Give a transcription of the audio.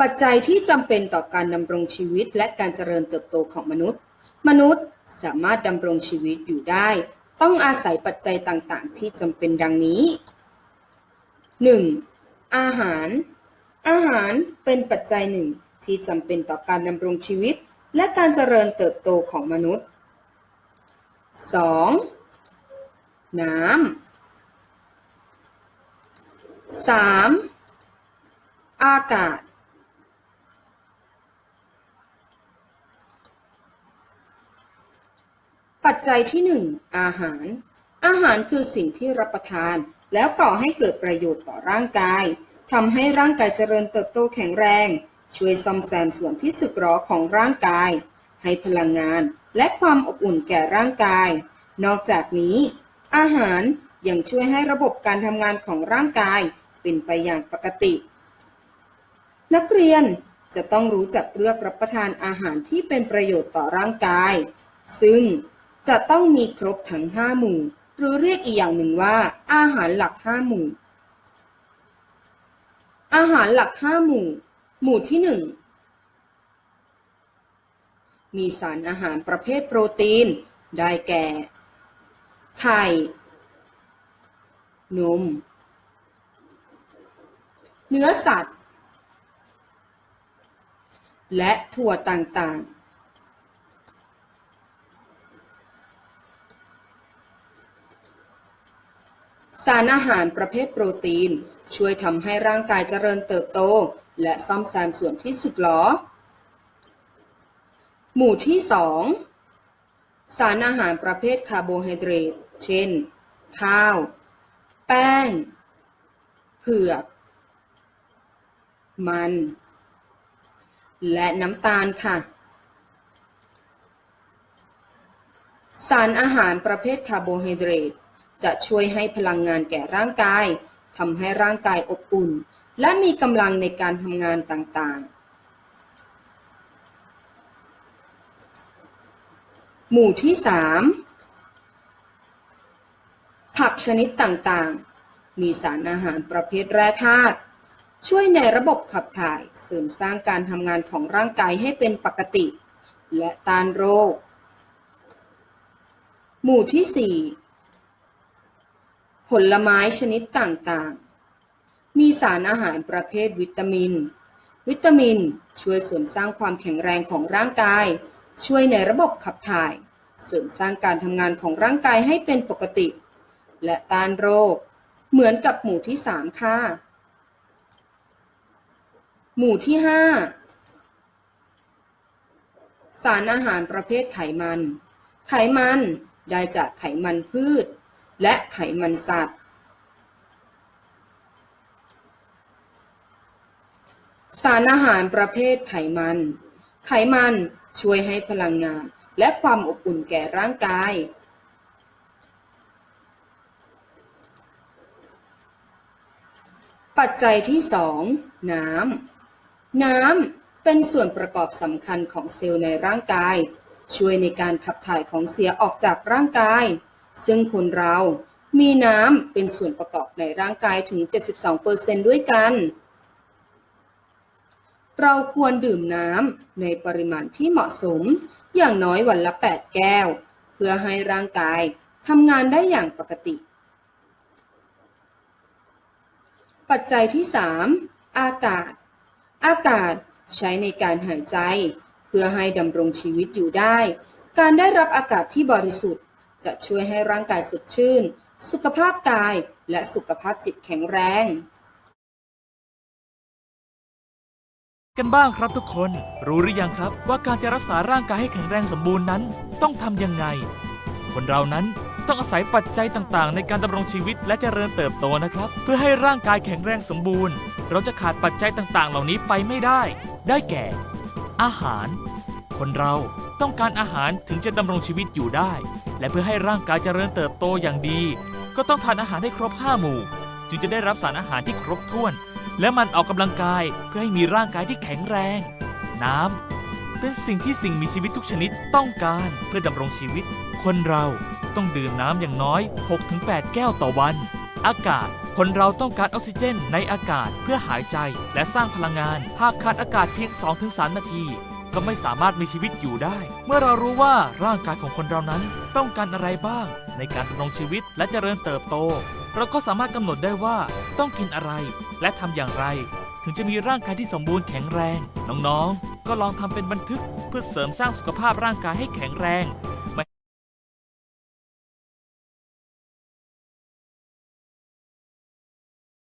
ปัจจัยที่จำเป็นต่อการดำรงชีวิตและการเจริญเติบโตของมนุษย์ มนุษย์สามารถดำรงชีวิตอยู่ได้ ต้องอาศัยปัจจัยต่างๆ ที่จำเป็นดังนี้ 1. อาหาร อาหารเป็นปัจจัยหนึ่งที่จำเป็นต่อการดำรงชีวิต และการเจริญเติบโตของมนุษย์ 2. น้ำ 3. อากาศ ปั จจัยที่ 1 อาหาร อาหารคือสิ่งที่รับประทาน แล้วก่อให้เกิดประโยชน์ต่อร่างกายทำให้ร่างกายเจริญเติบโตแข็งแรง ช่วยซ่อมแซมส่วนที่สึกหรอของร่างกาย ให้พลังงานและความอบอุ่นแก่ร่างกาย นอกจากนี้ อาหารยังช่วยให้ระบบการทำงานของร่างกายเป็นไปอย่างปกติ นักเรียนจะต้องรู้จักเลือกรับประทานอาหารที่เป็นประโยชน์ต่อร่างกาย ซึ่ง จะต้องมีครบทั้ง5หมู่ หรือเรียกอีกอย่างหนึ่งว่า อาหารหลัก5หมู่ อาหารหลัก5หมู่ หมู่ที่1มีสารอาหารประเภทโปรตีน ได้แก่ ไข่ นม เนื้อสัตว์ และถั่วต่างๆ สารอาหารประเภทโปรตีน ช่วยทำให้ร่างกายเจริญเติบโต และซ่อมแซมส่วนที่สึกหรอ หมู่ที่ 2 สารอาหารประเภทคาร์โบไฮเดรต เช่น ข้าว แป้ง เผือก มัน และน้ำตาลค่ะ สารอาหารประเภทคาร์โบไฮเดรต จะช่วยให้พลังงานแก่ร่างกายทำให้ร่างกายอบอุ่น และมีกำลังในการทำงานต่างๆ หมู่ที่ 3 ผักชนิดต่างๆ มีสารอาหารประเภทแร่ธาตุช่วยในระบบขับถ่ายเสริมสร้างการทำงานของร่างกายให้เป็นปกติ และต้านโรค หมู่ที่ 4 ผลไม้ชนิดต่างๆ มีสารอาหารประเภทวิตามิน วิตามินช่วยเสริมสร้างความแข็งแรงของร่างกาย ช่วยในระบบขับถ่าย เสริมสร้างการทำงานของร่างกายให้เป็นปกติ และต้านโรค เหมือนกับหมู่ที่ 3 ค่ะ หมู่ที่ 5 สารอาหารประเภทไขมัน ไขมันได้จากไขมันพืช และไขมันสัตว์ สารอาหารประเภทไขมัน ไขมันช่วยให้พลังงานและความอบอุ่นแก่ร่างกาย ปัจจัยที่ 2 น้ำ น้ำเป็นส่วนประกอบสำคัญของเซลล์ในร่างกาย ช่วยในการขับถ่ายของเสียออกจากร่างกาย ซึ่งคนเรามีน้ำเป็นส่วนประกอบในร่างกายถึง 72%ด้วยกัน เราควรดื่มน้ำในปริมาณที่เหมาะสม อย่างน้อยวันละ 8 แก้ว เพื่อให้ร่างกายทำงานได้อย่างปกติ ปัจจัยที่ 3 อากาศ อากาศใช้ในการหายใจ เพื่อให้ดำรงชีวิตอยู่ได้ การได้รับอากาศที่บริสุทธิ์ จะช่วยให้ร่างกายสดชื่น สุขภาพกายและสุขภาพจิตแข็งแรง กันบ้างครับทุกคนรู้หรือยังครับว่าการจะรักษาร่างกายให้แข็งแรงสมบูรณ์นั้น ต้องทำยังไง คนเรานั้นต้องอาศัยปัจจัยต่างๆ ในการดำรงชีวิตและเจริญเติบโตนะครับ เพื่อให้ร่างกายแข็งแรงสมบูรณ์ เราจะขาดปัจจัยต่างๆ เหล่านี้ไปไม่ได้ ได้แก่ อาหาร คนเรา ต้องการอาหารถึงจะดำรงชีวิตอยู่ได้ และเพื่อให้ร่างกายเจริญเติบโตอย่างดี ก็ต้องทานอาหารให้ครบห้าหมู่ จึงจะได้รับสารอาหารที่ครบถ้วน และมันออกกำลังกายเพื่อให้มีร่างกายที่แข็งแรง น้ำเป็นสิ่งที่สิ่งมีชีวิตทุกชนิดต้องการเพื่อดำรงชีวิต คนเราต้องดื่มน้ำอย่างน้อย 6-8 แก้วต่อวัน อากาศคนเราต้องการออกซิเจนในอากาศเพื่อหายใจและสร้างพลังงาน หากขาดอากาศเพียง 2-3 นาที ก็ไม่สามารถมีชีวิตอยู่ได้ เมื่อเรารู้ว่าร่างกายของคนเรานั้นต้องการอะไรบ้าง ในการดำรงชีวิตและเจริญเติบโต เราก็สามารถกำหนดได้ว่าต้องกินอะไร และทำอย่างไร ถึงจะมีร่างกายที่สมบูรณ์แข็งแรง น้องๆ ก็ลองทำเป็นบันทึกเพื่อเสริมสร้างสุขภาพร่างกายให้แข็งแรง